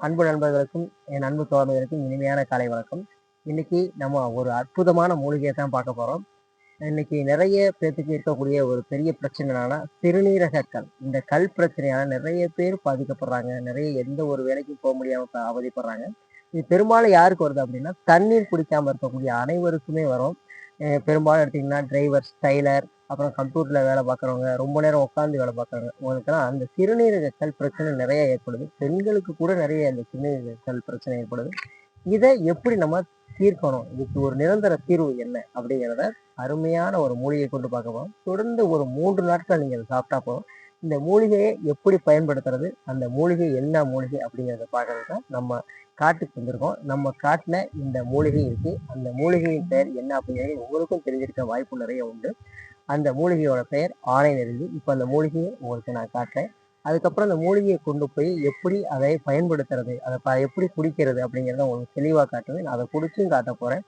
அன்பு நண்பர்களுக்கும் என் அன்பு தோழமைகளுக்கும் இனிமையான காலை வணக்கம். இன்னைக்கு நம்ம ஒரு அற்புதமான மூலிகையை தான் பார்க்க போகிறோம் இன்னைக்கு நிறைய பேர்த்துக்கு இருக்கக்கூடிய ஒரு பெரிய பிரச்சனைனால சிறுநீரக கல் இந்த கல் பிரச்சனையால நிறைய பேர் பாதிக்கப்படுறாங்க. நிறைய எந்த ஒரு வேலைக்கும் போக முடியாம அவதிப்படுறாங்க. இது பெரும்பாலும் யாருக்கு வருது அப்படின்னா தண்ணீர் குடிக்காம இருக்கக்கூடிய அனைவருக்குமே வரும். பெரும்பாலும் எடுத்தீங்கன்னா டிரைவர் ஸ்டைலர் அப்புறம் கம்ப்யூட்டரில் வேலை பார்க்குறவங்க ரொம்ப நேரம் உட்காந்து வேலை பார்க்குறவங்க உங்களுக்குலாம் அந்த சிறுநீரக பிரச்சனை நிறைய ஏற்படுது. பெண்களுக்கு கூட நிறைய அந்த சிறுநீரக பிரச்சனை ஏற்படுது. இதை எப்படி நம்ம தீர்க்கணும்? இதுக்கு ஒரு நிரந்தர தீர்வு என்ன? அப்படிங்கிறத அருமையான ஒரு மூலிகை கொண்டு பார்க்க போகிறோம் தொடர்ந்து ஒரு மூன்று நாட்கள் நீங்கள் அதை சாப்பிட்டா போதும். இந்த மூலிகையை எப்படி பயன்படுத்துறது? அந்த மூலிகை என்ன மூலிகை அப்படிங்கிறத பார்க்கறதுக்கு தான் நம்ம காட்டுக்கு வந்திருக்கோம். நம்ம காட்டில் இந்த மூலிகை இருக்குது அந்த மூலிகையின் பெயர் என்ன அப்படிங்கிறது உங்களுக்கும் தெரிஞ்சிருக்க வாய்ப்பு நிறைய உண்டு. அந்த மூலிகையோட பெயர் ஆணை நெருங்கி இப்போ அந்த மூலிகையை உங்களுக்கு நான் காட்டுறேன். அதுக்கப்புறம் அந்த மூலிகையை கொண்டு போய் எப்படி அதை பயன்படுத்துறது அதை எப்படி குடிக்கிறது அப்படிங்கிறத உங்களுக்கு தெளிவாக காட்டுவேன் நான் அதை குடிச்சும் காட்ட போகிறேன்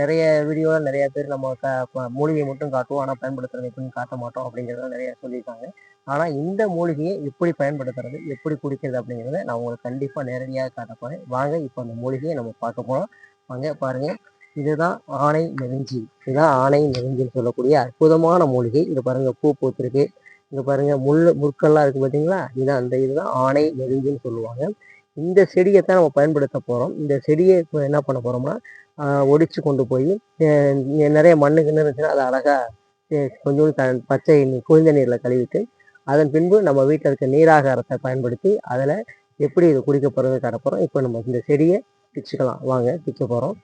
நிறைய வீடியோவில் நிறைய பேர் நம்ம க மூலிகையை மட்டும் காட்டுவோம். ஆனால் பயன்படுத்துறது எப்படின்னு காட்ட மாட்டோம் அப்படிங்கிறத நிறைய சொல்லியிருக்காங்க. ஆனால் இந்த மூலிகையை எப்படி பயன்படுத்துறது எப்படி குடிக்கிறது அப்படிங்கிறத நான் உங்களுக்கு கண்டிப்பாக நேரடியாக காட்ட போகிறேன் வாங்க இப்போ அந்த மூலிகையை நம்ம பார்க்க போகிறோம் வாங்க பாருங்கள் இதுதான் ஆணை நெருஞ்சி. இதுதான் ஆணை நெருஞ்சின்னு சொல்லக்கூடிய அற்புதமான மூலிகை. இங்கே பாருங்க பூ பூத்திருக்கு. இங்கே பாருங்க முள் முற்கள்லாம் இருக்கு பார்த்தீங்களா இதுதான் அந்த இதுதான் ஆணை நெருஞ்சின்னு சொல்லுவாங்க. இந்த செடியை தான் நம்ம பயன்படுத்த போகிறோம் இந்த செடியை இப்போ என்ன பண்ண போகிறோம்னா ஒடிச்சு கொண்டு போய் நிறைய மண்ணு கிண்ணு இருந்துச்சுன்னா அதை அழகாக கொஞ்சோண்டு த பச்சை குளிர்ந்த நீரில் கழுவிட்டு அதன் பின்பு நம்ம வீட்டில் இருக்க நீராகாரத்தை பயன்படுத்தி அதில் எப்படி இது குடிக்க போகிறது காட்ட இப்போ நம்ம இந்த செடியை பிச்சுக்கலாம். வாங்க பிக்க போகிறோம்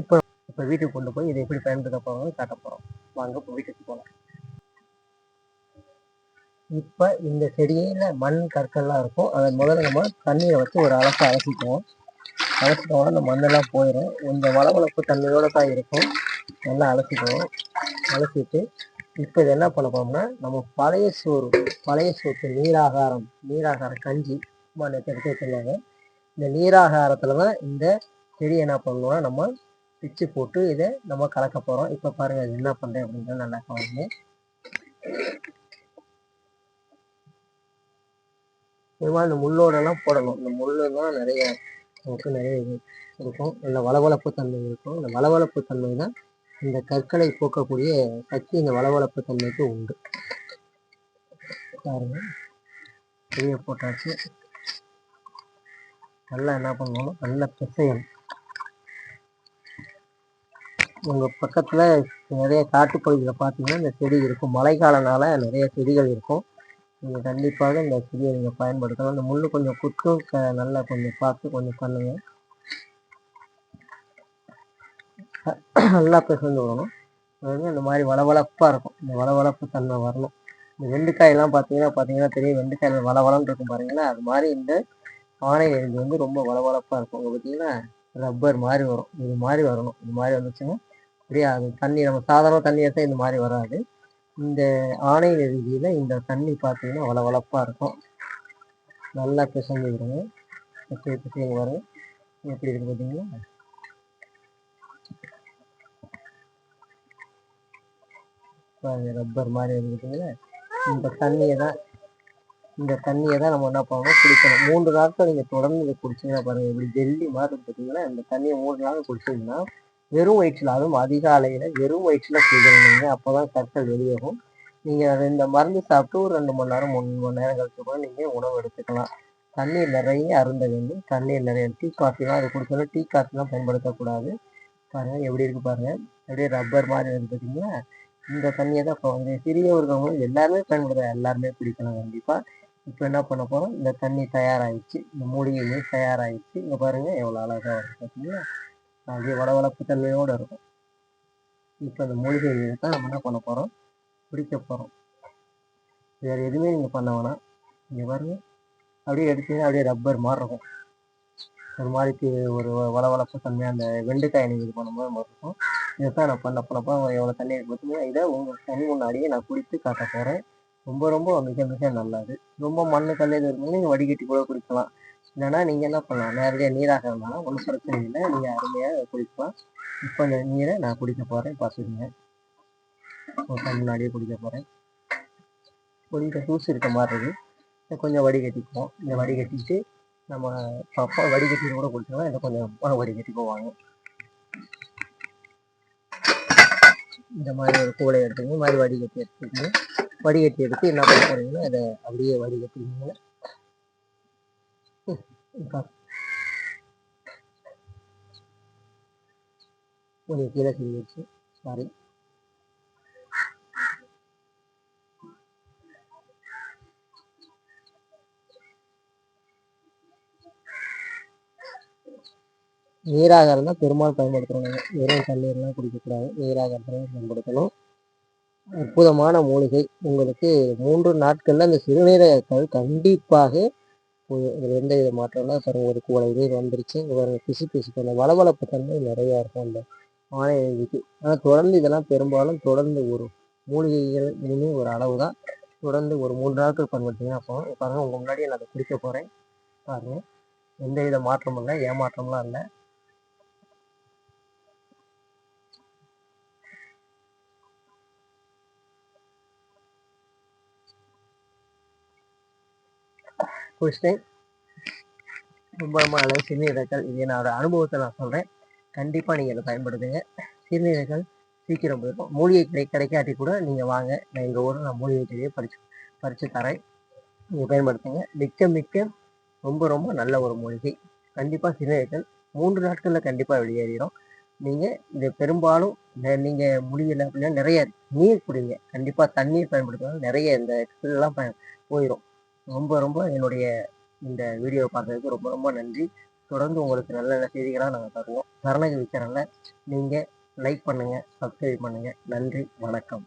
இப்போ இப்போ வீட்டுக்கு கொண்டு போய் இதை எப்படி பயன்படுத்த போகிறோம்னு காட்ட போகிறோம் வாங்க இப்போ வீட்டுக்கு போகலாம் இப்போ இந்த செடியில மண் கற்கள்லாம் இருக்கும் அதை முதல்ல நம்ம தண்ணியை வச்சு ஒரு அலசை அலசிக்குவோம். அலசிட்டோம்னா அந்த மண்ணெல்லாம் போயிடும் கொஞ்சம் வளவளப்பு தண்ணியோட தான் இருக்கும். நல்லா அலசிக்கணும். அலசிட்டு இப்போ இது என்ன பண்ண போறோம்னா நம்ம பழைய சோறு பழைய சோற்று நீராகாரம் நீராகாரம் கஞ்சி சும்மா நேற்று எடுத்து வச்சிருந்தாங்க. இந்த நீராகாரத்தில் தான் இந்த செடி என்ன பண்ணணும்னா நம்ம பிச்சு போட்டு இதை நம்ம கலக்க போகிறோம் இப்போ பாருங்கள் இது என்ன பண்ணுறேன் அப்படிங்கிறது நல்லா கவனிங்க. மாதிரி இந்த முள்ளோடெல்லாம் போடணும். இந்த முள்ளு தான் நிறைய நமக்கு நிறைய இது இருக்கும். இல்லை வளவளப்பு தன்மை இருக்கும். இந்த வளவளப்பு தன்மை தான் இந்த கற்களை போக்கக்கூடிய சக்தி இந்த வளவளப்பு தன்மைக்கு உண்டு. பாருங்க. பெரிய போட்டாச்சு. நல்லா என்ன பண்ணணும் நல்லா பிசையணும். உங்கள் பக்கத்தில் நிறைய காட்டுப்பகுதியில் பார்த்தீங்கன்னா இந்த செடி இருக்கும். மழைக்காலனால நிறைய செடிகள் இருக்கும். நீங்கள் கண்டிப்பாக இந்த செடியை நீங்கள் பயன்படுத்தலாம். அந்த முள் கொஞ்சம் குத்தும் க- நல்லா கொஞ்சம் பார்த்து கொஞ்சம் பண்ணுங்கள் நல்லா பிசைஞ்சு விடணும். வந்து இந்த மாதிரி வளவளப்பாக இருக்கும். இந்த வளவளப்பு தன்மை வரணும். இந்த வெண்டைக்காயெல்லாம் பார்த்தீங்கன்னா பார்த்தீங்கன்னா தெரியும். வெண்டைக்காயில் வளவளன்னு இருக்கும் பாருங்களா அது மாதிரி இந்த ஆணை நெருஞ்சி வந்து ரொம்ப வளவளப்பாக இருக்கும். அங்கே பார்த்தீங்கன்னா ரப்பர் மாதிரி வரும். இது மாதிரி வரணும். இது மாதிரி வந்துச்சுன்னா அப்படியே அது தண்ணி நம்ம சாதாரண தண்ணி தான் இந்த மாதிரி வராது. இந்த ஆணை நெருஞ்சியில இந்த தண்ணி பார்த்தீங்கன்னா வளவளப்பாக இருக்கும். நல்லா பிசைஞ்சு விடுங்க. பிசைஞ்சு வரும். எப்படி இருக்குது பார்த்தீங்கன்னா ரப்பர் மாதிரி இருக்குதுங்களா இந்த தண்ணியை தான் இந்த தண்ணியை தான் நம்ம என்ன பண்ணணும் குடிக்கணும். மூன்று நாட்கள் நீங்கள் தொடர்ந்து இதை குடிச்சீங்கன்னா பாருங்கள் இப்படி ஜெல்லி மாதிரி பார்த்தீங்கன்னா இந்த தண்ணியை மூணு நாள் குடிச்சிங்கன்னா வெறும் வயிற்றில் அதுவும் அதிகாலையில் வெறும் வயிற்றில் குடிக்கணும் நீங்கள் அப்போ தான் கற்கள் வெளியாகும். நீங்கள் அதை இந்த மருந்து சாப்பிட்டு ஒரு ரெண்டு மணி நேரம் மூணு மணி நேரம் கழிச்சு கூட நீங்கள் உணவு எடுத்துக்கலாம். தண்ணீர் நிறைய அருந்த வேண்டும். தண்ணீர் நிறைய டீ காஃபிலாம் அது குடிச்சாலும் டீ காஃபிலாம் பயன்படுத்தக்கூடாது. பாருங்கள் எப்படி இருக்குது பாருங்கள் அப்படியே ரப்பர் மாதிரி இருக்கு பார்த்தீங்கன்னா இந்த தண்ணியை தான் இப்போ வந்து சிறியவர்களும் எல்லாருமே பயன்படுத்த எல்லாருமே குடிக்கலாம் கண்டிப்பாக இப்போ என்ன பண்ண போகிறோம் இந்த தண்ணி தயாராகிடுச்சு இந்த மூலிகையுமே தயாராகிடுச்சு இங்கே பாருங்க எவ்வளோ அழகாக இருக்கும் பார்த்தீங்களா அப்படியே வளவளப்பு தன்மையோட இருக்கும். இப்போ இந்த மூலிகை தான் நம்ம என்ன பண்ண போகிறோம் குடிக்க போகிறோம் வேறு எதுவுமே நீங்கள் பண்ண வேணாம். இங்கே பாருங்க. அப்படியே எடுத்தீங்கன்னா அப்படியே ரப்பர் மாதிரி இருக்கும். ஒரு மாதிரி ஒரு வளவளப்பு தன்மையாக அந்த வெண்டைக்காய் நீங்கள் இது பண்ணும்போது மாதிரி இருக்கும். இதைத்தான் நான் பண்ண பண்ணப்போ எவ்வளோ தண்ணி இருக்கு பார்த்தீங்கன்னா இதை உங்கள் கண் முன்னாடியே நான் குடித்து காட்ட போகிறேன் ரொம்ப ரொம்ப மிக மிக நல்லது. ரொம்ப மண்ணு கல் இது நீங்கள் வடிகட்டி கூட குடிக்கலாம். இல்லைன்னா நீங்கள் என்ன பண்ணலாம்? நேரடியாக நீராக இருந்தாலும் ஒன்றும் பிரச்சனை இல்லை நீங்கள் அருமையாக குடிக்கலாம். இப்போ இந்த நீரை நான் குடிக்க போகிறேன் பார்த்துக்கோங்க உங்கள் கண் முன்னாடியே குடிக்க போகிறேன் கொஞ்சம் தூசி இருக்க மாதிரி இருக்குது கொஞ்சம் வடிகட்டிக்குவோம். இந்த வடிகட்டிட்டு நம்ம அப்பா வடிகட்டி கூட குடிச்சோம்னா இதை கொஞ்சம் வடிகட்டி இந்த மாதிரி ஒரு கூடை எடுத்துங்க இந்த மாதிரி வடிகட்டி எடுத்துக்கணும் வடிகட்டி எடுத்து என்ன பண்ண அதை இதை அப்படியே வடிகட்டிங்க கொஞ்சம் கீழே செஞ்சிருச்சு சாரி நீராக இருந்தால் பெரும்பாலும் பயன்படுத்துகிறாங்க வெறும் தண்ணீர்லாம் குடிக்கக்கூடாது. நீராக இருந்தால் பயன்படுத்தணும். அற்புதமான மூலிகை. உங்களுக்கு மூன்று நாட்களில் அந்த சிறுநீரகங்கள் கண்டிப்பாக எந்த வித மாற்றம்னா பாருங்க. ஒரு கூட நீர் வந்துருச்சு. இங்க பிசு பிசுப்பு அந்த வளவளப்பு தன்மை நிறையா இருக்கும் அந்த ஆணை இதுக்கு ஆனால் தொடர்ந்து இதெல்லாம் பெரும்பாலும் தொடர்ந்து ஒரு மூலிகைகள் இனிமே ஒரு அளவு தான் தொடர்ந்து ஒரு மூன்று நாட்கள் பயன்படுத்திங்கன்னா போகும் பாருங்கள் உங்கள் முன்னாடியே நான் அதை குடிக்க போகிறேன் பாருங்கள் எந்த வித மாற்றமும் இல்லை ஏமாற்றம்லாம் இல்லை. குடிச்சிட்டேன் ரொம்ப ரொம்ப நல்லது சிறுநீரகங்கள். இது என்னோட அனுபவத்தை நான் சொல்கிறேன் கண்டிப்பாக நீங்கள் இதை பயன்படுத்துங்க. சிறுநீரகங்கள் சீக்கிரம் போயிருக்கும் மூலிகை கிடை கிடைக்காட்டி கூட நீங்கள் வாங்க. நான் எங்கள் ஊரில் நான் மூலிகை செடியை பறிச்சு பறித்து தரேன். நீங்கள் பயன்படுத்துங்க. மிக்க மிக்க ரொம்ப ரொம்ப நல்ல ஒரு மூலிகை. கண்டிப்பாக சிறுநீரகங்கள் மூன்று நாட்களில் கண்டிப்பாக வெளியேறிடும். நீங்கள் இது பெரும்பாலும் நீங்கள் முடியலை அப்படின்னா நிறைய நீர் குடிங்க. கண்டிப்பாக தண்ணீர் பயன்படுத்தினாலும் நிறைய இந்த எல்லாம் ப போயிடும் ரொம்ப ரொம்ப என்னுடைய இந்த வீடியோ பார்த்ததுக்கு ரொம்ப ரொம்ப நன்றி. தொடர்ந்து உங்களுக்கு நல்ல நல்ல செய்திகளாக நாங்கள் தருவோம். சரணகி சேனலை நீங்கள் லைக் பண்ணுங்கள் சப்ஸ்கிரைப் பண்ணுங்கள் நன்றி வணக்கம்.